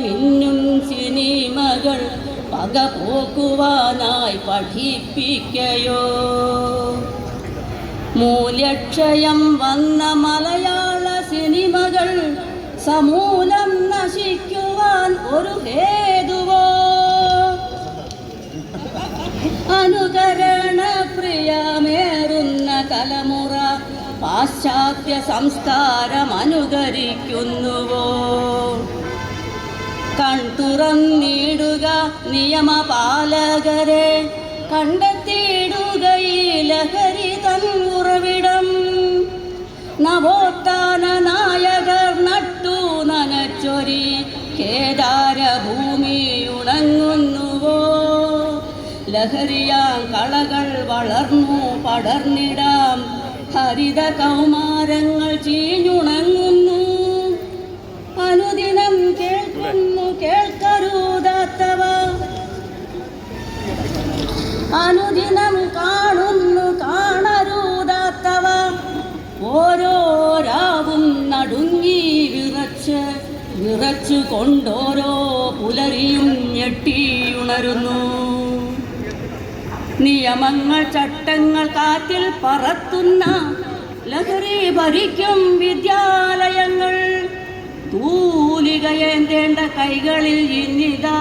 മിന്നും സിനിമകൾ പക പോക്കുവാനായി പഠിപ്പിക്കയോ? മൂല്യക്ഷയം വന്ന മലയാള സിനിമകൾ സമൂലം നശിക്കുവാൻ ഒരു ഹേതുവോ? അനുകരണ പ്രിയമേറുന്ന തലമുറ പാശ്ചാത്യ സംസ്കാരം അനുകരിക്കുന്നുവോ? കൺതുറന്നിടുക നിയമപാലകരെ. കണ്ടെത്തിയിടുക ഈ ലഹരി തൻ ഉറവിടം. നവോത്ഥാന നായകർ നട്ടു നനച്ചൊരി കേദാരഭൂമി ഉണങ്ങുന്നുവോ ലഹരിയാം കളകൾ വളർന്നു പടർന്നിടാം. ഹരിത കൗമാരങ്ങൾ ചീഞ്ഞുണങ്ങുന്നു. അനുദിനം കാണുന്നു കാണരുതാത്തവ. ഓരോ രാവും നടുങ്ങി വിറച്ച് വിറച്ചു കൊണ്ടോരോ പുലരിയും ഞെട്ടിയുണരുന്നു. നിയമങ്ങൾ ചട്ടങ്ങൾ കാറ്റിൽ പറത്തുന്ന ലഹരി ഭരിക്കും വിദ്യാലയങ്ങൾ. തൂലികയേന്തേണ്ട കൈകളിൽ ഇന്നിതാ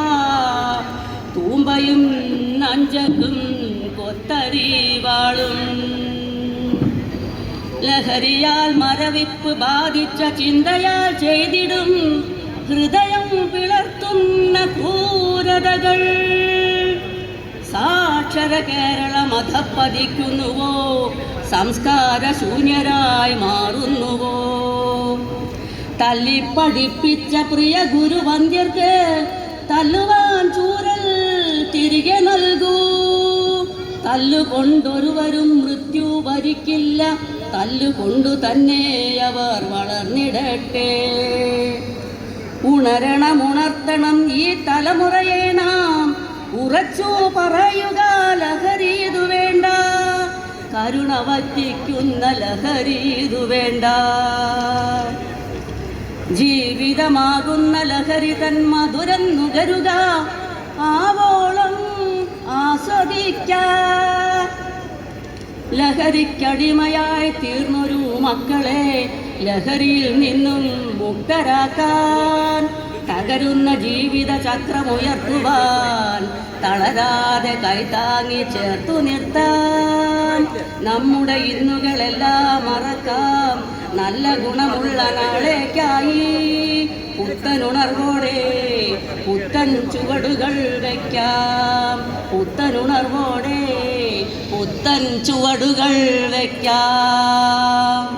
തൂമ്പയും നഞ്ചക്കും കൊത്തരിവാളും ലഹരിയാൽ മരവിപ്പ് ബാധിച്ച ചിന്തയാൽ ചെയ്തിടും ഹൃദയം പിളർത്തുന്ന ക്രൂരതകൾ. സാക്ഷര കേരള അധപ്പതിക്കുന്നുവോ? സംസ്കാര ശൂന്യരായി മാറുന്നുവോ? തല്ലിപ്പഠിപ്പിച്ച പ്രിയ ഗുരുവന്ധ്യർക്ക് തല്ലുവാൻ ചൂരൽ തിരികെ നൽകൂ. തല്ലുകൊണ്ടൊരുവരും മൃത്യു വരിക്കില്ല. തല്ലുകൊണ്ടു തന്നെ അവർ വളർന്നിടട്ടെ. ഉണരണം ഉണർത്തണം ഈ തലമുറയെ നാം. ഉറച്ചു പറയുക ലഹരി ഇതു വേണ്ട. കരുണ വറ്റിക്കുന്ന ലഹരി ഇതു വേണ്ട. ജീവിതമാകുന്ന ലഹരി തൻ മധുരം നുകരുക. ലഹരിക്കടിമയായി തീർന്നൊരു മക്കളെ ലഹരിയിൽ നിന്നും മുക്തരാക്കാൻ തകരുന്ന ജീവിത ചക്രമുയർത്തുവാൻ തളരാതെ കൈതാങ്ങി ചേർത്തു നിർത്താൻ. നമ്മുടെ ഇന്നുകളെല്ലാം മറക്കാം. നല്ല ഗുണമുള്ള നാളേക്കായി പുത്തനുണർവോടെ പുത്തൻ ചുവടുകൾ വയ്ക്കാം പുത്തനുണർവോടെ പുത്തൻ ചുവടുകൾ വയ്ക്കാം